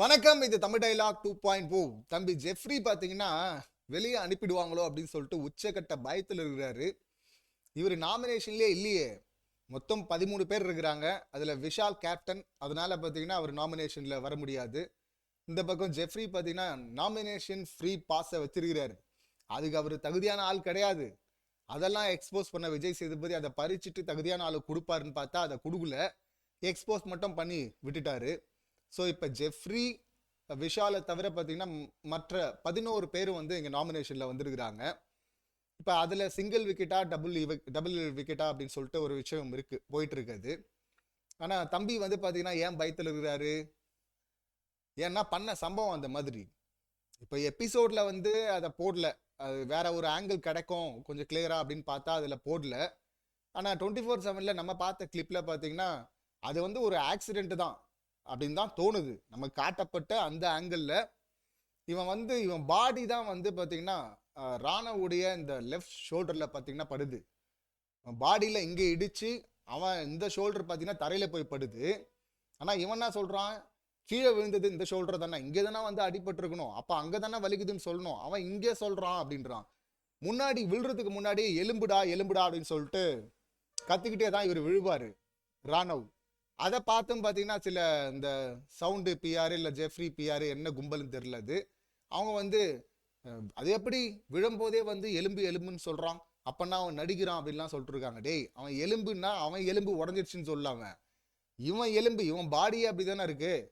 வணக்கம் இது Tamil dialogue two point two தம்பி ஜெஃப்ரி பார்த்தீங்கன்னா வெளியே அனுப்பிடுவாங்களோ அப்படின்னு சொல்லிட்டு உச்சக்கட்ட பயத்தில் இருக்கிறாரு. இவர் நாமினேஷன்லேயே இல்லையே. மொத்தம் பதிமூணு பேர் இருக்கிறாங்க. அதில் விஷால் கேப்டன் அதனால் பார்த்தீங்கன்னா அவர் நாமினேஷனில் வர முடியாது. இந்த பக்கம் ஜெஃப்ரி பார்த்தீங்கன்னா நாமினேஷன் ஃப்ரீ பாஸை வச்சிருக்கிறாரு. அதுக்கு அவர் தகுதியான ஆள் கிடையாது. அதெல்லாம் எக்ஸ்போஸ் பண்ண விஜய் சேதுபதி அதை பறிச்சுட்டு தகுதியான ஆள் கொடுப்பாருன்னு பார்த்தா அதை கொடுக்கல. எக்ஸ்போஸ் மட்டும் பண்ணி விட்டுட்டாரு. ஸோ இப்போ ஜெஃப்ரி விஷாலை தவிர பார்த்தீங்கன்னா மற்ற பதினோரு பேரும் வந்து இங்கே நாமினேஷனில் வந்திருக்கிறாங்க. இப்போ அதில் சிங்கிள் விக்கெட்டா டபுள் டபுள் விக்கெட்டா அப்படின்னு சொல்லிட்டு ஒரு விஷயம் இருக்கு போயிட்டு இருக்குது ஆனால் தம்பி வந்து பார்த்தீங்கன்னா ஏன் பயத்தில் இருக்கிறாரு? ஏன்னா பண்ண சம்பவம் அந்த மாதிரி. இப்போ எபிசோடில் வந்து அதை போடல. அது வேற ஒரு ஆங்கிள் கிடைக்கும் கொஞ்சம் கிளியரா அப்படின்னு பார்த்தா அதில் போடல. ஆனால் டுவெண்ட்டி ஃபோர் செவனில் நம்ம பார்த்த கிளிப்பில் பார்த்தீங்கன்னா அது வந்து ஒரு ஆக்சிடென்ட் தான். அப்படின்னு தான் தோணுது. நம்ம காட்டப்பட்ட அந்த ஆங்கிளில் இவன் வந்து இவன் பாடி தான் வந்து பார்த்தீங்கன்னா ராணவுடைய இந்த லெஃப்ட் ஷோல்டரில் பார்த்தீங்கன்னா படுது. பாடியில் இங்கே இடித்து அவன் இந்த ஷோல்டர் பார்த்தீங்கன்னா தரையில் போய் படுது. ஆனால் இவன் என்ன சொல்கிறான் கீழே விழுந்தது இந்த ஷோல்டர் தானே இங்கே தானே வந்து அடிபட்டிருக்கணும். அப்போ அங்கே தானே வலிக்குதுன்னு சொல்லணும். அவன் இங்கே சொல்கிறான் அப்படின்றான். முன்னாடி விழுறதுக்கு முன்னாடி எலும்புடா எலும்புடா அப்படின்னு சொல்லிட்டு கத்திக்கிட்டே தான் இவர் விழுவார் ராணவ். அதை பார்த்தும் பார்த்தீங்கன்னா சில இந்த சவுண்டு பிஆர் இல்லை ஜெஃப்ரி பிஆர் என்ன கும்பல்னு தெரில அது. அவங்க வந்து அது எப்படி விழும்போதே வந்து எலும்பு எலும்புன்னு சொல்கிறான் அப்போனா அவன் நடிக்கிறான் அப்படின்லாம் சொல்லிட்டு இருக்காங்க. டேய் அவன் எலும்புன்னா அவன் எலும்பு உடஞ்சிடுச்சுன்னு சொல்லாம இவன் எலும்பு இவன் பாடியே அப்படி தானே இருக்குது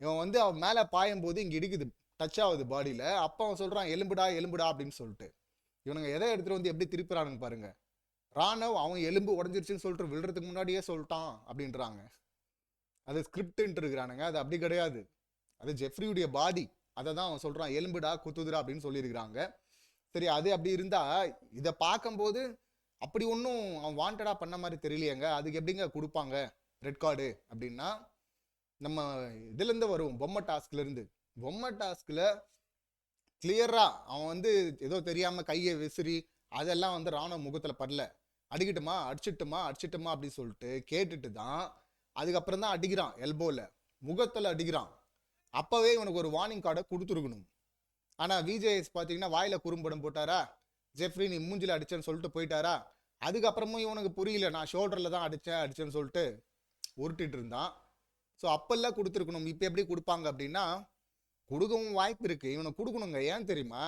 இவன் வந்து அவன் மேலே பாயும் போது இங்கே இடிக்குது டச் ஆகுது பாடியில் அப்போ அவன் சொல்கிறான் எலும்புடா எலும்புடா அப்படின்னு சொல்லிட்டு. இவனுங்க எதை எடுத்துகிட்டு வந்து எப்படி திருப்புறானுங்க பாருங்கள் ராணவ் அவன் எலும்பு உடஞ்சிருச்சுன்னு சொல்லிட்டு விழுறதுக்கு முன்னாடியே சொல்லிட்டான் அப்படின்றாங்க. அது ஸ்கிரிப்ட்டுன்ட்டு இருக்கிறானுங்க. அது அப்படி கிடையாது. அது ஜெஃப்ரியுடைய பாடி அதை தான் அவன் சொல்கிறான் எலும்புடா குத்துதுடா அப்படின்னு சொல்லியிருக்கிறாங்க. சரி அது அப்படி இருந்தால் இதை பார்க்கும்போது அப்படி ஒன்றும் அவன் வாண்டடாக பண்ண மாதிரி தெரியலையேங்க. அதுக்கு எப்படிங்க கொடுப்பாங்க? ரெட் கார்டு அப்படின்னா நம்ம இதுலேருந்து வரும். பொம்மை டாஸ்க்லேருந்து பொம்மை டாஸ்கில் கிளியராக அவன் வந்து ஏதோ தெரியாமல் கையை விசிறி அதெல்லாம் வந்து ராணுவ முகத்தில் படல. அடிக்கட்டுமா? அடிச்சிட்டுமா? அடிச்சிட்டுமா? அப்படின்னு சொல்லிட்டு கேட்டுட்டு தான் அதுக்கப்புறம் தான் அடிக்கிறான் எல்போவில் முகத்தில் அடிக்கிறான். அப்போவே இவனுக்கு ஒரு வார்னிங் கார்டை கொடுத்துருக்கணும். ஆனால் விஜேஎஸ் பார்த்தீங்கன்னா வாயில் குறும்படம் போட்டாரா? ஜெஃப்ரி நீ மூஞ்சில் அடிச்சேன்னு சொல்லிட்டு போயிட்டாரா? அதுக்கப்புறமும் இவனுக்கு புரியல. நான் ஷோல்டரில் தான் அடித்தேன் அடிச்சேன்னு சொல்லிட்டு உருட்டிட்டு இருந்தான். ஸோ அப்பெல்லாம் கொடுத்துருக்கணும். இப்போ எப்படி கொடுப்பாங்க அப்படின்னா கொடுக்கவும் வாய்ப்பு இருக்குது இவனை கொடுக்கணுங்க. ஏன் தெரியுமா?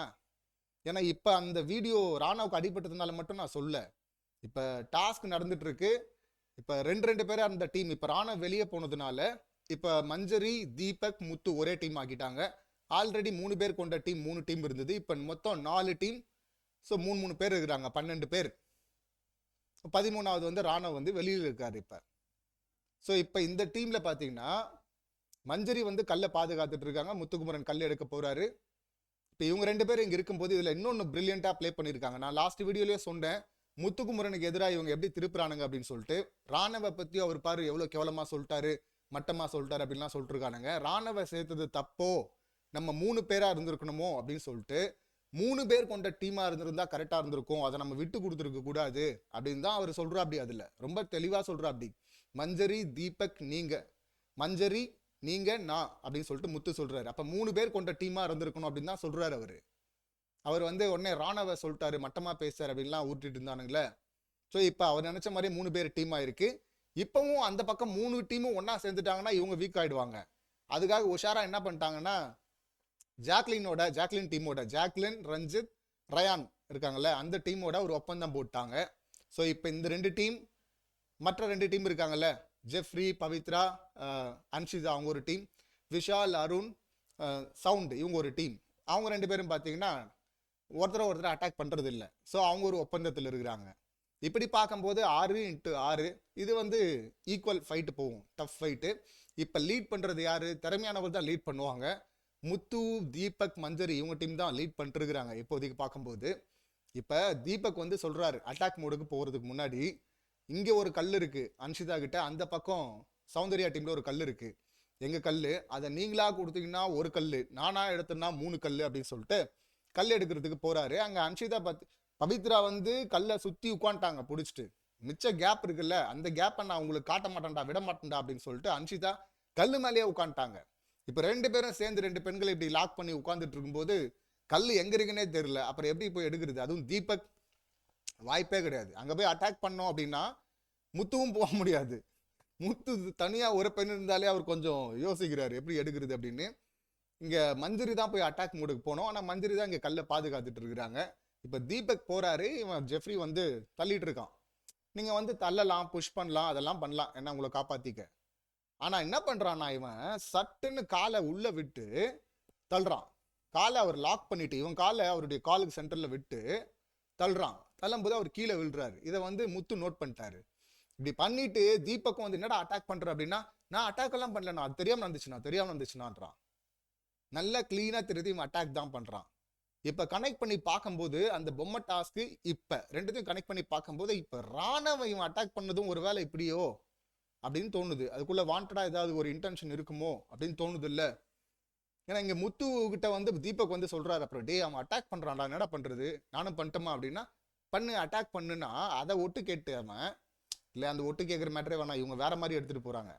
ஏன்னா இப்போ அந்த வீடியோ ராணாவுக்கு அடிபட்டதுனால மட்டும் நான் சொல்ல. இப்போ டாஸ்க் நடந்துட்டு இருக்கு இப்போ ரெண்டு ரெண்டு பேர் அந்த டீம் இப்போ ராணா வெளியே போனதுனால இப்போ மஞ்சரி தீபக் முத்து ஒரே டீம் ஆக்கிட்டாங்க ஆல்ரெடி மூணு பேர் கொண்ட டீம் மூணு டீம் இருந்தது. இப்போ மொத்தம் நாலு டீம் ஸோ மூணு மூணு பேர் இருக்கிறாங்க பன்னெண்டு பேர். பதிமூணாவது வந்து ராணவ் வந்து வெளியில் இருக்கார் இப்போ. ஸோ இப்போ இந்த டீமில் பார்த்தீங்கன்னா மஞ்சரி வந்து கல்லை பாதுகாத்துட்டு இருக்காங்க. முத்துக்குமரன் கல் எடுக்க போகிறாரு இப்போ இவங்க ரெண்டு பேரும் இங்கே இருக்கும்போது இதில் இன்னொன்று பிரில்லியண்ட்டாக ப்ளே பண்ணியிருக்காங்க நான் லாஸ்ட் வீடியோலேயே சொன்னேன் முத்துக்குமரனுக்கு எதிராக இவங்க எப்படி திருப்புறானுங்க அப்படின்னு சொல்லிட்டு ராணவ பற்றி அவர் பாரு எவ்வளோ கேவலமாக சொல்லிட்டாரு மட்டமாக சொல்லிட்டாரு அப்படின்லாம் சொல்லிட்டுருக்கானுங்க. ராணுவ சேர்த்தது தப்போ? நம்ம மூணு பேராக இருந்திருக்கணுமோ? அப்படின்னு சொல்லிட்டு மூணு பேர் கொண்ட டீமாக இருந்திருந்தா கரெக்டாக இருந்திருக்கும். அதை நம்ம விட்டு கொடுத்துருக்க கூடாது அப்படின்னு தான் அவர் சொல்கிறா அப்படி அதில். ரொம்ப தெளிவாக சொல்கிறா அப்படி மஞ்சரி தீபக் நீங்கள் மஞ்சரி நீங்கள் நான் அப்படின்னு சொல்லிட்டு முத்து சொல்கிறாரு அப்போ மூணு பேர் கொண்ட டீமாக இருந்திருக்கணும் அப்படின்னு தான் சொல்கிறாரு அவர். அவர் வந்து உடனே ராணவ சொல்லிட்டாரு மட்டமாக பேசுறாரு அப்படின்லாம் ஊட்டிட்டு இருந்தானுங்களே. ஸோ இப்போ அவர் நினச்ச மாதிரி மூணு பேர் டீமாக இருக்கு இப்போவும் அந்த பக்கம் மூணு டீமும் ஒன்றா சேர்ந்துட்டாங்கன்னா இவங்க வீக் ஆகிடுவாங்க அதுக்காக உஷாரா என்ன பண்ணிட்டாங்கன்னா ஜாக்லினோட ஜாக்லின் டீமோட ஜாக்லின் ரஞ்சித் ரயான் இருக்காங்கல்ல அந்த டீமோட ஒரு ஒப்பந்தம் போட்டாங்க. ஸோ இப்போ இந்த ரெண்டு டீம் மற்ற ரெண்டு டீம் இருக்காங்கல்ல ஜெஃப்ரி பவித்ரா அன்ஷிதா அவங்க ஒரு டீம் விஷால் அருண் சவுண்டு இவங்க ஒரு டீம் அவங்க ரெண்டு பேரும் பார்த்தீங்கன்னா ஒருத்தரை ஒருத்தர் அட்டாக் பண்ணுறது இல்லை ஸோ அவங்க ஒரு ஒப்பந்தத்தில் இருக்கிறாங்க. இப்படி பார்க்கும்போது ஆறு இன்ட்டு ஆறு இது வந்து ஈக்குவல் ஃபைட்டு போகும். டஃப் ஃபைட்டு இப்போ லீட் பண்ணுறது யார்? திறமையானவர் தான் லீட் பண்ணுவாங்க. முத்து தீபக் மஞ்சரி இவங்க டீம் தான் லீட் பண்ணிட்டு இருக்கிறாங்க இப்போதைக்கு பார்க்கும்போது. இப்போ தீபக் வந்து சொல்கிறாரு அட்டாக் மோடுக்கு போகிறதுக்கு முன்னாடி இங்கே ஒரு கல் இருக்குது அன்ஷிதா கிட்ட. அந்த பக்கம் சௌந்தர்யா டீமில் ஒரு கல் இருக்குது எங்கள் கல் அதை நீங்களாக கொடுத்தீங்கன்னா ஒரு கல் நானாக எடுத்தேன்னா மூணு கல் அப்படின்னு சொல்லிட்டு கல் எடுக்கிறதுக்கு போகிறாரு அங்கே அன்ஷிதா பத் பவித்ரா வந்து கல்லை சுற்றி உட்காந்துட்டாங்க பிடிச்சிட்டு. மிச்ச கேப் இருக்குல்ல அந்த கேப்பை நான் உங்களுக்கு காட்ட மாட்டேன்டா விட மாட்டேன்டா அப்படின்னு சொல்லிட்டு அன்ஷிதா கல் மேலேயே உட்காந்துட்டாங்க இப்போ ரெண்டு பேரும் சேர்ந்து ரெண்டு பெண்களை இப்படி லாக் பண்ணி உட்காந்துட்டு இருக்கும்போது கல் எங்க இருக்குன்னே தெரியல. அப்புறம் எப்படி போய் எடுக்கிறது? அதுவும் தீபக் வாய்ப்பே கிடையாது. அங்கே போய் அட்டாக் பண்ணோம் அப்படின்னா முத்துவும் போக முடியாது. முத்து தனியாக ஒரு பெண் இருந்தாலே அவர் கொஞ்சம் யோசிக்கிறார் எப்படி எடுக்கிறது அப்படின்னு. இங்கே மந்திரி தான் போய் அட்டாக் மூடுக்கு போனோம். ஆனால் மந்திரி தான் இங்கே கல்லை பாதுகாத்துட்டு இருக்கிறாங்க. இப்போ தீபக் போகிறாரு இவன் ஜெஃப்ரி வந்து தள்ளிட்டு இருக்கான். நீங்கள் வந்து தள்ளலாம் புஷ் பண்ணலாம் அதெல்லாம் பண்ணலாம். என்ன உங்களை காப்பாற்றிக்க ஆனால் என்ன பண்ணுறான்னா இவன் சட்டுன்னு காலை உள்ளே விட்டு தள்ளுறான். காலை அவர் லாக் பண்ணிட்டு இவன் காலை அவருடைய காலுக்கு சென்டரில் விட்டு தள்ளுறான். தள்ளும்போது அவர் கீழே விழுறாரு. இதை வந்து முத்து நோட் பண்ணிட்டாரு. இப்படி பண்ணிட்டு தீபக்கும் வந்து என்னடா அட்டாக் பண்ற அப்படின்னா நான் அட்டாக் எல்லாம் பண்ணல நான் அது தெரியாம நடந்துச்சுண்ணா தெரியாம நடந்துச்சுனான்றான் நல்லா கிளீனா தெரியுது இவன் அட்டாக் தான் பண்றான். இப்ப கனெக்ட் பண்ணி பார்க்கும்போது அந்த பொம்மை டாஸ்க்கு இப்ப ரெண்டுத்தையும் கனெக்ட் பண்ணி பார்க்கும்போது இப்ப ராணவ இவன் அட்டாக் பண்ணதும் ஒரு வேலை இப்படியோ? அப்படின்னு தோணுது. அதுக்குள்ள வாண்டடா ஏதாவது ஒரு இன்டென்ஷன் இருக்குமோ அப்படின்னு தோணுது இல்ல. ஏன்னா இங்க முத்து கிட்ட வந்து தீபக் வந்து சொல்றாரு அப்புறம் டே அவன் அட்டாக் பண்றான்டா என்னடா பண்றது? நானும் பண்ணிட்டோமா? அப்படின்னா பண்ணு அட்டாக் பண்ணுனா அதை ஒட்டு கேட்டு அவன் இல்லை அந்த ஒட்டு கேட்குற மேட்டரே வேணாம் இவங்க வேற மாதிரி எடுத்துகிட்டு போகிறாங்க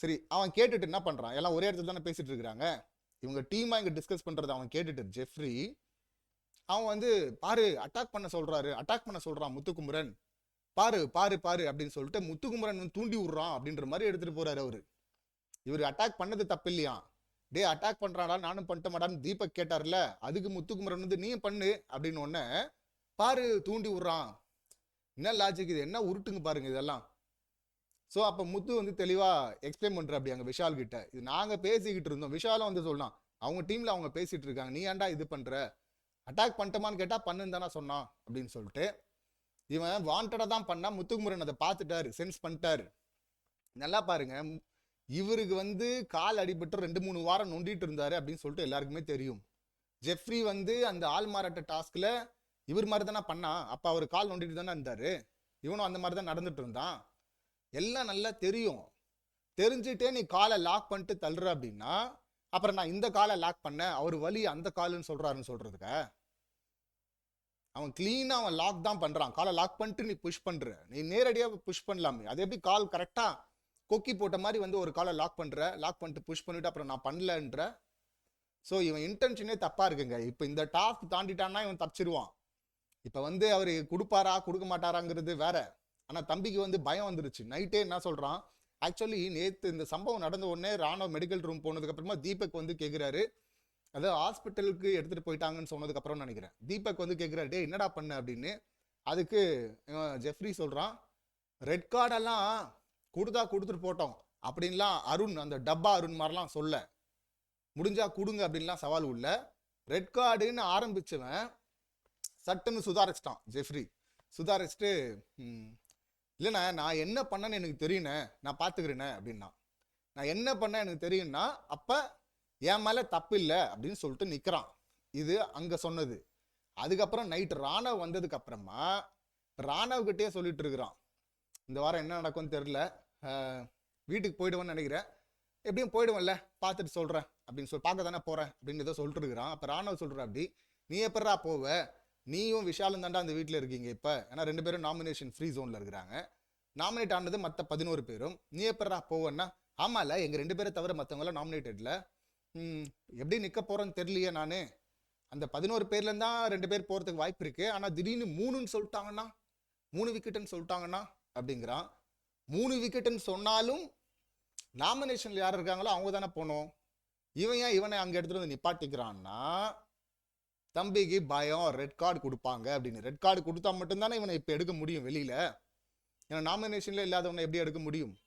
சரி அவன் கேட்டுட்டு என்ன பண்ணுறான் எல்லாம் ஒரே இடத்துல தானே பேசிட்டு இருக்கிறாங்க இவங்க டீமாக இங்கே டிஸ்கஸ் பண்ணுறது அவன் கேட்டுட்டு ஜெஃப்ரி அவன் வந்து பாரு அட்டாக் பண்ண சொல்கிறாரு அட்டாக் பண்ண சொல்கிறான் முத்துக்குமரன். பாரு பாரு பாரு அப்படின்னு சொல்லிட்டு முத்துக்குமரன் வந்து தூண்டி விடுறான் அப்படின்ற மாதிரி எடுத்துகிட்டு போகிறாரு அவர். இவர் அட்டாக் பண்ணது தப்பு இல்லையா? டே அட்டாக் பண்ணுறாடா நானும் பண்ணிட்டேன் மாட்டான்னு தீபக் கேட்டார்ல அதுக்கு முத்துக்குமரன் வந்து நீயும் பண்ணு அப்படின்னு ஒன்று பாரு தூண்டி விட்றான். என்ன லாஜிக் இது? என்ன உருட்டுங்க பாருங்க இதெல்லாம். ஸோ அப்போ முத்து வந்து தெளிவாக எக்ஸ்பிளைன் பண்ணுற அப்படி அங்கே விஷால் கிட்ட. இது நாங்கள் பேசிக்கிட்டு இருந்தோம். விஷாலும் வந்து சொல்லலாம் அவங்க டீமில் அவங்க பேசிகிட்டு இருக்காங்க. நீ ஏன்டா இது பண்ணுற அட்டாக் பண்ணிட்டோமான்னு கேட்டால் பண்ணுன்னு தானே சொன்னான் அப்படின்னு சொல்லிட்டு. இவன் வாண்டடாக தான் பண்ணா முத்துக்குமரன் அதை பார்த்துட்டாரு. சென்ஸ் பண்ணிட்டாரு. நல்லா பாருங்க. இவருக்கு வந்து கால் அடிபட்டு ரெண்டு மூணு வாரம் நொண்டிட்டு இருந்தாரு அப்படின்னு சொல்லிட்டு எல்லாருக்குமே தெரியும். ஜெஃப்ரி வந்து அந்த ஆள் மாறாட்ட டாஸ்கில் இவர் மாதிரி தானே பண்ணா? அப்போ அவர் கால் நோண்டிட்டு தானே இருந்தார்? இவனும் அந்த மாதிரி தான் நடந்துட்டு இருந்தான் எல்லாம் நல்லா தெரியும். தெரிஞ்சுட்டே நீ காலை லாக் பண்ணிட்டு தள்ளுற அப்படின்னா அப்புறம் நான் இந்த காலை லாக் பண்ணேன் அவர் வலி அந்த காலுன்னு சொல்கிறாருன்னு சொல்கிறதுக்க அவன் கிளீனாக அவன் லாக் தான் பண்ணுறான் காலை லாக் பண்ணிட்டு நீ புஷ் பண்ணுற நீ நேரடியாக புஷ் பண்ணலாமே. அது எப்படி கால் கரெக்டாக கொக்கி போட்ட மாதிரி வந்து ஒரு காலை லாக் பண்ணுற லாக் பண்ணிட்டு புஷ் பண்ணிவிட்டு அப்புறம் நான் பண்ணலன்ற. ஸோ இவன் இன்டென்ஷனே தப்பாக இருக்குங்க. இப்போ இந்த டாஸ்க் தாண்டிட்டான்னா இவன் தப்பிச்சிருவான். இப்போ வந்து அவர் கொடுப்பாரா கொடுக்க மாட்டாராங்கிறது வேற. ஆனால் தம்பிக்கு வந்து பயம் வந்துருச்சு. நைட்டே என்ன சொல்கிறான் ஆக்சுவலி நேற்று இந்த சம்பவம் நடந்த உடனே ராணுவ மெடிக்கல் ரூம் போனதுக்கப்புறமா தீபக் வந்து கேட்குறாரு அதாவது ஹாஸ்பிட்டலுக்கு எடுத்துகிட்டு போயிட்டாங்கன்னு சொன்னதுக்கப்புறம் நினைக்கிறேன். தீபக் வந்து கேட்குறாரு டே என்னடா பண்ண? அப்படின்னு. அதுக்கு ஜெஃப்ரி சொல்கிறான் ரெட் கார்டெல்லாம் கொடுத்தா கொடுத்துட்டு போட்டோம். அப்படின்லாம் அருண் அந்த டப்பா அருண் மாதிரிலாம் சொல்ல. முடிஞ்சா கொடுங்க அப்படின்லாம் சவால் உள்ள. ரெட் கார்டுன்னு ஆரம்பிச்சவன் சட்டுன்னு சுதாரிச்சிட்டான் ஜெஃப்ரி. சுதாரிச்சுட்டு இல்லைண்ணா இல்லைண்ணே நான் என்ன பண்ணேன்னு எனக்கு தெரியுண்ணே நான் பார்த்துக்கிறேண்ணே அப்படின்னா. நான் என்ன பண்ண எனக்கு தெரியும்னா அப்போ என் மேலே தப்பு இல்லை அப்படின்னு சொல்லிட்டு நிற்கிறான் இது அங்கே சொன்னது. அதுக்கப்புறம் நைட்டு ராணவ் வந்ததுக்கு அப்புறமா ராணவ்கிட்டே சொல்லிட்டு இருக்கிறான். இந்த வாரம் என்ன நடக்கும்னு தெரில வீட்டுக்கு போயிடுவேன்னு நினைக்கிறேன். எப்படியும் போயிடுவேன்ல பார்த்துட்டு சொல்கிறேன் அப்படின்னு சொல்லி பார்க்க தானே போகிறேன் அப்படின்னு ஏதோ சொல்லிட்டு இருக்கிறான். அப்போ ராணவ் சொல்ற அப்படி நீ எப்படா போவ? நீயும் விஷாலும் தாண்டா அந்த வீட்டில் இருக்கீங்க இப்போ. ஏன்னா ரெண்டு பேரும் நாமினேஷன் ஃப்ரீ ஜோனில் இருக்கிறாங்க. நாமினேட் ஆனது மற்ற பதினோரு பேரும். நீ எப்படா போவேன்னா? ஆமாம்ல எங்கள் ரெண்டு பேரை தவிர மற்றவங்களாம் நாமினேட்டடில் எப்படி நிற்க போகிறேன்னு தெரியலையே நான். அந்த பதினோரு பேர்ல தான் ரெண்டு பேர் போகிறதுக்கு வாய்ப்பு இருக்குது ஆனால் திடீர்னு மூணுன்னு சொல்லிட்டாங்கன்னா? மூணு விக்கெட்டுன்னு சொல்லிட்டாங்கன்னா? அப்படிங்கிறான். மூணு விக்கெட்டுன்னு சொன்னாலும் நாமினேஷனில் யார் இருக்காங்களோ அவங்க தானே போகணும் இவன் ஏன் இவனை அங்கே எடுத்துகிட்டு வந்து நிப்பாட்டிக்கிறான்னா தம்பிக்கு பயம் ரெட் கார்டு கொடுப்பாங்க அப்படின்னு. ரெட் கார்டு கொடுத்தா மட்டும்தானே இவனை இப்போ எடுக்க முடியும் வெளியில. ஏன்னா நாமினேஷன்ல இல்லாதவனை எப்படி எடுக்க முடியும்?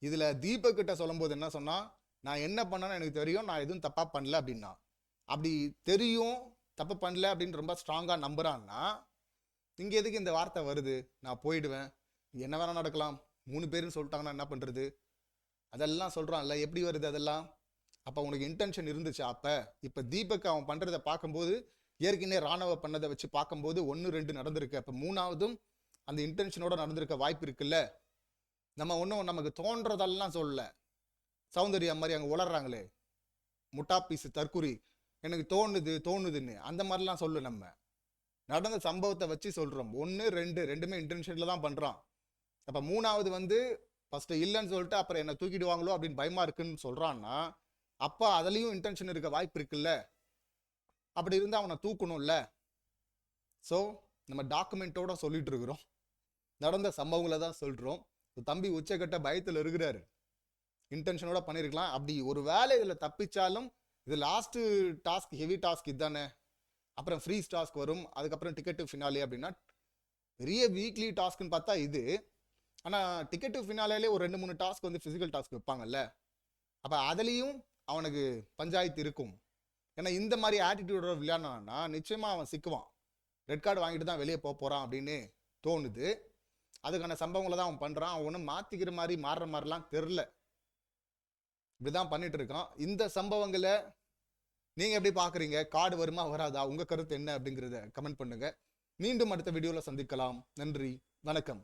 இதுல தீபக் கிட்ட சொல்லும்போது என்ன சொன்னா நான் என்ன பண்ணேன்னு எனக்கு தெரியும் நான் எதுவும் தப்பா பண்ணல அப்படின்னா. அப்படி தெரியும் தப்பு பண்ணல அப்படின்னு ரொம்ப ஸ்ட்ராங்கா நம்புறான்னா இங்க எதுக்கு இந்த வார்த்தை வருது? நான் போயிடுவேன். என்ன வேணா நடக்கலாம். மூணு பேருன்னு சொல்லிட்டாங்கன்னா என்ன பண்றது? அதெல்லாம் சொல்றான்ல. எப்படி வருது அதெல்லாம்? அப்போ உனக்கு இன்டென்ஷன் இருந்துச்சு அப்போ இப்போ தீபக் அவன் பண்ணுறதை பார்க்கும்போது ஏற்கனவே ராணுவ பண்ணதை வச்சு பார்க்கும்போது ஒன்று ரெண்டு நடந்திருக்கு. அப்போ மூணாவதும் அந்த இன்டென்ஷனோட நடந்திருக்க வாய்ப்பு இருக்குல்ல? நம்ம ஒன்றும் நமக்கு தோன்றதெல்லாம் சொல்லல. சௌந்தர்யா மாதிரி அங்கே உளறாங்களே முட்டா பீஸ் தற்குறி எனக்கு தோணுது தோணுதுன்னு. அந்த மாதிரிலாம் சொல்லு நம்ம. நடந்த சம்பவத்தை வச்சு சொல்கிறோம் ஒன்று ரெண்டு ரெண்டுமே இன்டென்ஷனில் தான் பண்ணுறான் அப்போ மூணாவது வந்து ஃபஸ்ட்டு இல்லைன்னு சொல்லிட்டு அப்புறம் என்னை தூக்கிடுவாங்களோ அப்படின்னு பயமா இருக்குன்னு சொல்கிறான்னா அப்போ அதுலேயும் இன்டென்ஷன் இருக்க வாய்ப்பு இருக்குல்ல? அப்படி இருந்தால் அவனை தூக்கணும்ல? ஸோ நம்ம டாக்குமெண்ட்டோட சொல்லிட்டு இருக்கிறோம். நடந்த சம்பவங்களை தான் சொல்கிறோம் தம்பி உச்சக்கட்ட பயத்தில் இருக்கிறாரு. இன்டென்ஷனோட பண்ணியிருக்கலாம் அப்படி ஒரு வேலை இதில் தப்பிச்சாலும் இது லாஸ்ட்டு டாஸ்க் ஹெவி டாஸ்க் இதுதானே அப்புறம் ஃப்ரீ டாஸ்க் வரும். அதுக்கப்புறம் டிக்கெட்டு ஃபினாலே அப்படின்னா பெரிய வீக்லி டாஸ்க்னு பார்த்தா இது. ஆனால் டிக்கெட்டு ஃபினாலே ஒரு ரெண்டு மூணு டாஸ்க் வந்து ஃபிசிக்கல் டாஸ்க் வைப்பாங்கல்ல? அப்போ அதுலேயும் அவனுக்கு பஞ்சாயத்து இருக்கும். ஏன்னா இந்த மாதிரி ஆட்டிடியூடோட விளையாடினான்னா நிச்சயமாக அவன் சிக்குவான். ரெட் கார்டு வாங்கிட்டு தான் வெளியே போக போகிறான் அப்படின்னு தோணுது. அதுக்கான சம்பவங்களை தான் அவன் பண்ணுறான் அவன் ஒன்றும் மாற்றிக்கிற மாதிரி மாறுற மாதிரிலாம் தெரில இப்படிதான் பண்ணிட்டு இருக்கான். இந்த சம்பவங்களை நீங்கள் எப்படி பார்க்குறீங்க கார்டு வருமா வராதா? உங்கள் கருத்து என்ன அப்படிங்கிறத கமெண்ட் பண்ணுங்க. மீண்டும் அடுத்த வீடியோவில் சந்திக்கலாம். நன்றி. வணக்கம்.